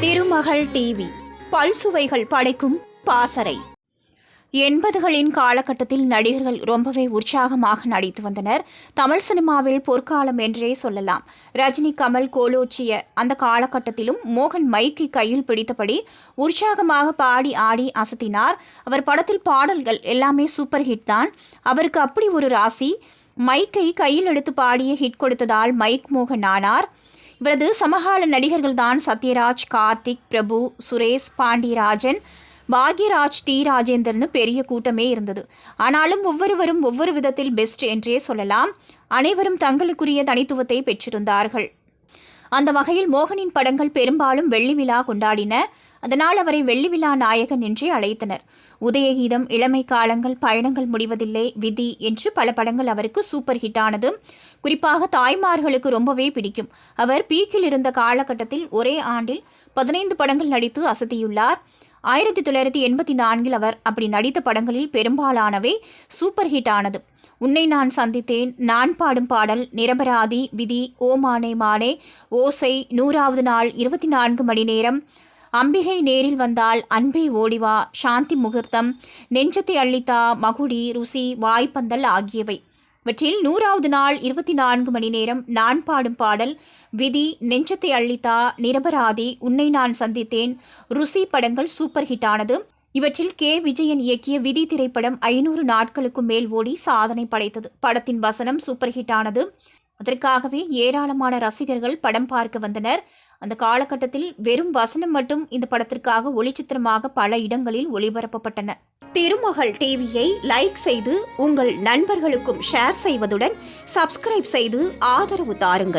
திருமகள் TV. பல்சுவைகள் படைக்கும் பாசறை. எண்பதுகளின் காலகட்டத்தில் நடிகர்கள் ரொம்பவே உற்சாகமாக நடித்து வந்தனர். தமிழ் சினிமாவில் பொற்காலம் என்றே சொல்லலாம். ரஜினி கமல் கோலோச்சிய அந்த காலகட்டத்திலும் மோகன் மைக்கை கையில் பிடித்தபடி உற்சாகமாக பாடி ஆடி அசத்தினார். அவர் படத்தில் பாடல்கள் எல்லாமே சூப்பர் ஹிட் தான். அவருக்கு அப்படி ஒரு ராசி. மைக்கை கையில் எடுத்து பாடிய ஹிட் கொடுத்ததால் மைக் மோகன் ஆனார். இவரது சமகால நடிகர்கள்தான் சத்யராஜ் கார்த்திக் பிரபு சுரேஷ் பாண்டியராஜன் பாக்யராஜ் டி. ராஜேந்தர்னு பெரிய கூட்டமே இருந்தது. ஆனாலும் ஒவ்வொருவரும் ஒவ்வொரு விதத்தில் பெஸ்ட் என்றே சொல்லலாம். அனைவரும் தங்களுக்குரிய தனித்துவத்தை பெற்றிருந்தார்கள். அந்த வகையில் மோகனின் படங்கள் பெரும்பாலும் வெள்ளி விழா கொண்டாடின. அதனால் அவரை வெள்ளி விழா நாயகன் என்றே அழைத்தனர். உதயகீதம் இளமை காலங்கள் பயணங்கள் முடிவதில்லை விதி என்று பல படங்கள் அவருக்கு சூப்பர் ஹிட் ஆனது. குறிப்பாக தாய்மார்களுக்கு ரொம்பவே பிடிக்கும். அவர் பீக்கில் இருந்த காலகட்டத்தில் ஒரே ஆண்டில் பதினைந்து படங்கள் நடித்து அசத்தியுள்ளார். ஆயிரத்தி தொள்ளாயிரத்தி எண்பத்தி நான்கில் அவர் அப்படி நடித்த படங்களில் பெரும்பாலானவை சூப்பர் ஹிட் ஆனது. உன்னை நான் சந்தித்தேன் நான் பாடும் பாடல் நிரபராதி விதி ஓ மானே மானே ஓசை நூறாவது நாள் இருபத்தி நான்கு மணி நேரம் அம்பிகை நேரில் வந்தால் அன்பே ஓடிவா சாந்தி முகூர்த்தம் நெஞ்சத்தை அள்ளித்தா மகுடி ருசி வாய்ப்பந்தல் ஆகியவை. இவற்றில் நூறாவது நாள் இருபத்தி நான்கு மணி நேரம் நான் பாடும் பாடல் விதி நெஞ்சத்தை அள்ளித்தா நிரபராதி உன்னை நான் சந்தித்தேன் ருசி படங்கள் சூப்பர் ஹிட் ஆனது. இவற்றில் கே. விஜயன் இயக்கிய விதி திரைப்படம் ஐநூறு நாட்களுக்கும் மேல் ஓடி சாதனை படைத்தது. படத்தின் வசனம் சூப்பர் ஹிட் ஆனது. அதற்காகவே ஏராளமான ரசிகர்கள் படம் பார்க்க வந்தனர். அந்த காலகட்டத்தில் வெறும் வசனம் மட்டும் இந்த படத்திற்காக ஒளிச்சித்திரமாக பல இடங்களில் ஒளிபரப்பப்பட்டன. திருமகள் டிவியை லைக் செய்து உங்கள் நண்பர்களுக்கும் ஷேர் செய்வதுடன் சப்ஸ்கிரைப் செய்து ஆதரவு தாருங்கள்.